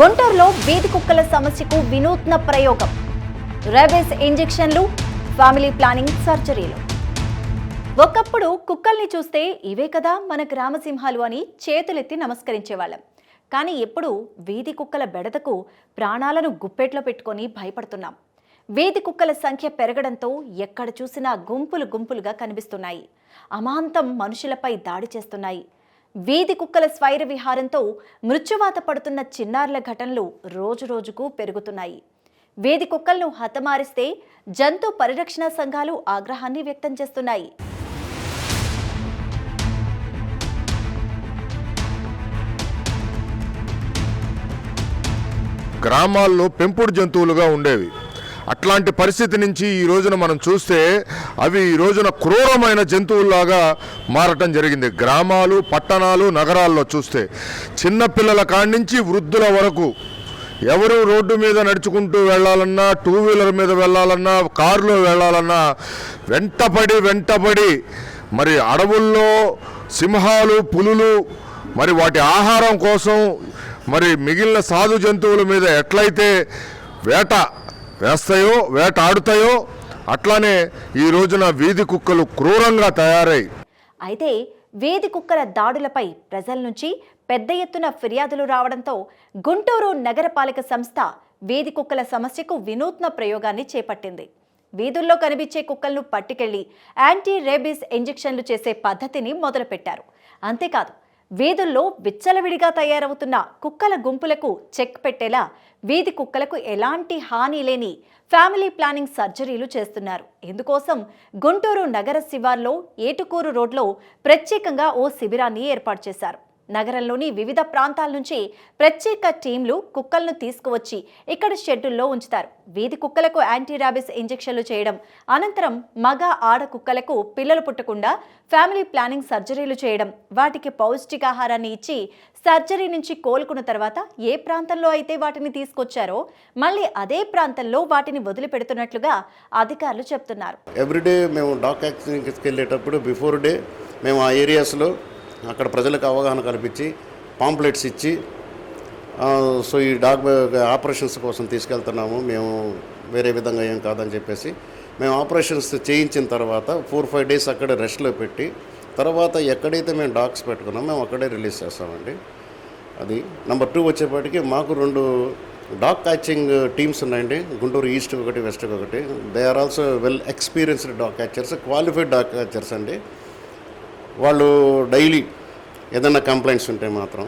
గుంటూరులో వీధి కుక్కల సమస్యకు వినూత్న ప్రయోగం. రెబెస్ ఇంజెక్షన్లు ఫ్యామిలీ ప్లానింగ్ సర్జరీలు. ఒకప్పుడు కుక్కల్ని చూస్తే ఇవే కదా మన గ్రామసింహాలు అని చేతులెత్తి నమస్కరించేవాళ్ళం. కానీ ఎప్పుడు వీధి కుక్కల బెడదకు ప్రాణాలను గుప్పెట్లో పెట్టుకొని భయపడుతున్నాం. వీధి కుక్కల సంఖ్య పెరగడంతో ఎక్కడ చూసినా గుంపులు గుంపులుగా కనిపిస్తున్నాయి. అమాంతం మనుషులపై దాడి చేస్తున్నాయి. వీధి కుక్కల స్వైర విహారంతో మృత్యువాత పడుతున్న చిన్నారుల ఘటనలు రోజురోజుకు పెరుగుతున్నాయి. వీధి కుక్కలను హతమారిస్తే జంతు పరిరక్షణ సంఘాలు ఆగ్రహాన్ని వ్యక్తం చేస్తున్నాయి. గ్రామాల్లో పెంపుడు జంతువులుగా ఉండేవి. అట్లాంటి పరిస్థితి నుంచి ఈ రోజున మనం చూస్తే అవి ఈ రోజున క్రూరమైన జంతువుల్లాగా మారటం జరిగింది. గ్రామాలు పట్టణాలు నగరాల్లో చూస్తే చిన్నపిల్లల కాడి నుంచి వృద్ధుల వరకు ఎవరు రోడ్డు మీద నడుచుకుంటూ వెళ్ళాలన్నా టూ వీలర్ మీద వెళ్ళాలన్నా కారులో వెళ్ళాలన్నా వెంటపడి వెంటపడి మరి అడవుల్లో సింహాలు పులులు మరి వాటి ఆహారం కోసం మరి మిగిలిన సాధు జంతువుల మీద ఎట్లయితే వేట వేస్తాయో వేటాడుతాయో అట్లానే ఈ రోజున వీధి కుక్కలు క్రూరంగా తయారై అయితే వీధి కుక్కల దాడులపై ప్రజల నుంచి పెద్ద ఎత్తున ఫిర్యాదులు రావడంతో గుంటూరు నగరపాలక సంస్థ వీధి కుక్కల సమస్యకు వినూత్న ప్రయోగాన్ని చేపట్టింది. వీధుల్లో కనిపించే కుక్కలను పట్టుకెళ్ళి యాంటీ రేబీస్ ఇంజెక్షన్లు చేసే పద్ధతిని మొదలుపెట్టారు. అంతేకాదు వీధుల్లో విచ్చలవిడిగా తయారవుతున్న కుక్కల గుంపులకు చెక్ పెట్టేలా వీధి కుక్కలకు ఎలాంటి హాని లేని ఫ్యామిలీ ప్లానింగ్ సర్జరీలు చేస్తున్నారు. ఇందుకోసం గుంటూరు నగర శివార్లో ఏటుకూరు రోడ్లో ప్రత్యేకంగా ఓ శిబిరాన్ని ఏర్పాటు చేశారు. నగరంలోని వివిధ ప్రాంతాల నుంచి ప్రత్యేక టీంలు కుక్కలను తీసుకువచ్చి ఇక్కడ షెడ్యూల్లో ఉంచుతారు. వీధి కుక్కలకు యాంటీ ర్యాబిస్ ఇంజెక్షన్లు చేయడం అనంతరం మగ ఆడ కుక్కలకు పిల్లలు పుట్టకుండా ఫ్యామిలీ ప్లానింగ్ సర్జరీలు చేయడం వాటికి పౌష్టికాహారాన్ని ఇచ్చి సర్జరీ నుంచి కోలుకున్న తర్వాత ఏ ప్రాంతంలో అయితే వాటిని తీసుకొచ్చారో మళ్ళీ అదే ప్రాంతంలో వాటిని వదిలిపెడుతున్నట్లుగా అధికారులు చెప్తున్నారు. ఎవ్రీడే మేము డాగ్ యాక్సిడెంట్కి వెళ్ళేటప్పుడు బిఫోర్ డే మేము ఆ ఏరియాస్లో అక్కడ ప్రజలకు అవగాహన కల్పించి పాంప్లెట్స్ ఇచ్చి సో ఈ డాగ్ ఆపరేషన్స్ కోసం తీసుకెళ్తున్నాము మేము వేరే విధంగా ఏం కాదని చెప్పేసి. మేము ఆపరేషన్స్ చేయించిన తర్వాత ఫోర్ ఫైవ్ డేస్ అక్కడే రెస్ట్లో పెట్టి తర్వాత ఎక్కడైతే మేము డాగ్స్ పెట్టుకున్నామో మేము అక్కడే రిలీజ్ చేస్తామండి. అది నెంబర్ టూ వచ్చేపాటికి మాకు రెండు డాగ్ క్యాచింగ్ టీమ్స్ ఉన్నాయండి. గుంటూరు ఈస్ట్ ఒకటి వెస్ట్ ఒకటి. They are also well experienced dog catchers qualified dog catchers అండి. వాళ్ళు డైలీ ఏదైనా కంప్లైంట్స్ ఉంటే మాత్రం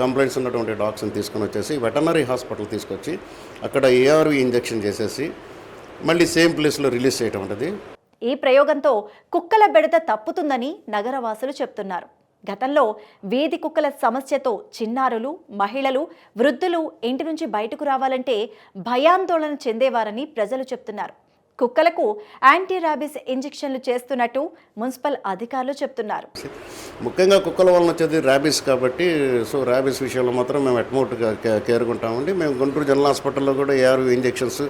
కంప్లైంట్స్ ఉన్నటువంటి డాగ్స్ని తీసుకొని వచ్చేసి వెటనరీ హాస్పిటల్ తీసుకొచ్చి అక్కడ ఏఆర్వి ఇంజెక్షన్ చేసేసి మళ్ళీ సేమ్ ప్లేస్లో రిలీజ్ చేయటం ఉంటుంది ఈ ప్రయోగంతో కుక్కల బెడత తప్పుతుందని నగరవాసులు చెప్తున్నారు. గతంలో వీధి కుక్కల సమస్యతో చిన్నారులు మహిళలు వృద్ధులు ఇంటి నుంచి బయటకు రావాలంటే భయాందోళన చెందేవారని ప్రజలు చెప్తున్నారు. కుక్కలకు యాంటీ ర్యాబిస్ ఇంజెక్షన్లు చేస్తున్నట్టు మున్సిపల్ అధికారులు చెప్తున్నారు. ముఖ్యంగా కుక్కల వలన వచ్చేది ర్యాబిస్ కాబట్టి సో ర్యాబిస్ విషయంలో మాత్రం మేము అట్మోట్గా కేరుకుంటామండి. మేము గుంటూరు జనరల్ హాస్పిటల్లో కూడా ఏఆర్ ఇంజెక్షన్స్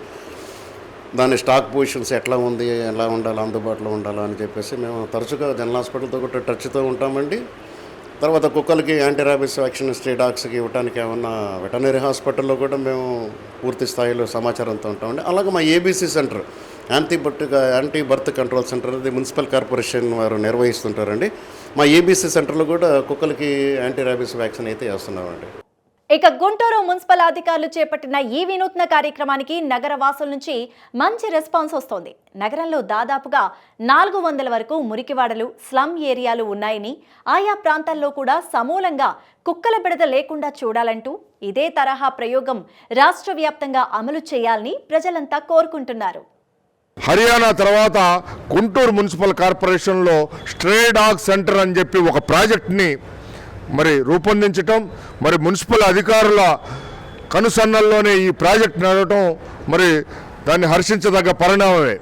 దాని స్టాక్ పొజిషన్స్ ఎట్లా ఉంది ఎలా ఉండాలి అందుబాటులో ఉండాలా అని చెప్పేసి మేము తరచుగా జనరల్ హాస్పిటల్తో కూడా టచ్తో ఉంటామండి. తర్వాత కుక్కలకి యాంటీ ర్యాబిస్ వ్యాక్సిన్ స్టే డాగ్స్కి ఇవ్వడానికి ఏమన్నా వెటనరీ హాస్పిటల్లో కూడా మేము పూర్తి స్థాయిలో సమాచారంతో ఉంటామండి. అలాగే మా ABC centre anti birth anti birth control centre అది మున్సిపల్ కార్పొరేషన్ వారు నిర్వహిస్తుంటారండి. మా ఏబీసీ సెంటర్లో కూడా కుక్కలకి యాంటీ ర్యాబిస్ వ్యాక్సిన్ అయితే వేస్తున్నామండి. ఇక గుంటూరు మున్సిపల్ అధికారులు చేపట్టిన ఈ వినూత్న కార్యక్రమానికి నగర వాసుల నుంచి మంచి రెస్పాన్స్ వస్తోంది. నగరంలో దాదాపుగా నాలుగు వందల వరకు మురికివాడలు స్లమ్ ఏరియాలు ఉన్నాయని ఆయా ప్రాంతాల్లో కూడా సమూలంగా కుక్కల బిడద లేకుండా చూడాలంటూ ఇదే తరహా ప్రయోగం రాష్ట్ర వ్యాప్తంగా అమలు చేయాలని ప్రజలంతా కోరుకుంటున్నారు. హర్యానా తర్వాత గుంటూరు మున్సిపల్ కార్పొరేషన్లో స్ట్రే డాగ్ సెంటర్ అని చెప్పి ఒక ప్రాజెక్ట్ని మరి రూపొందించటం మరి మున్సిపల్ అధికారుల కనుసన్నల్లోనే ఈ ప్రాజెక్ట్ నడవటం మరి దాన్ని హర్షించదగ్గ పరిణామమే.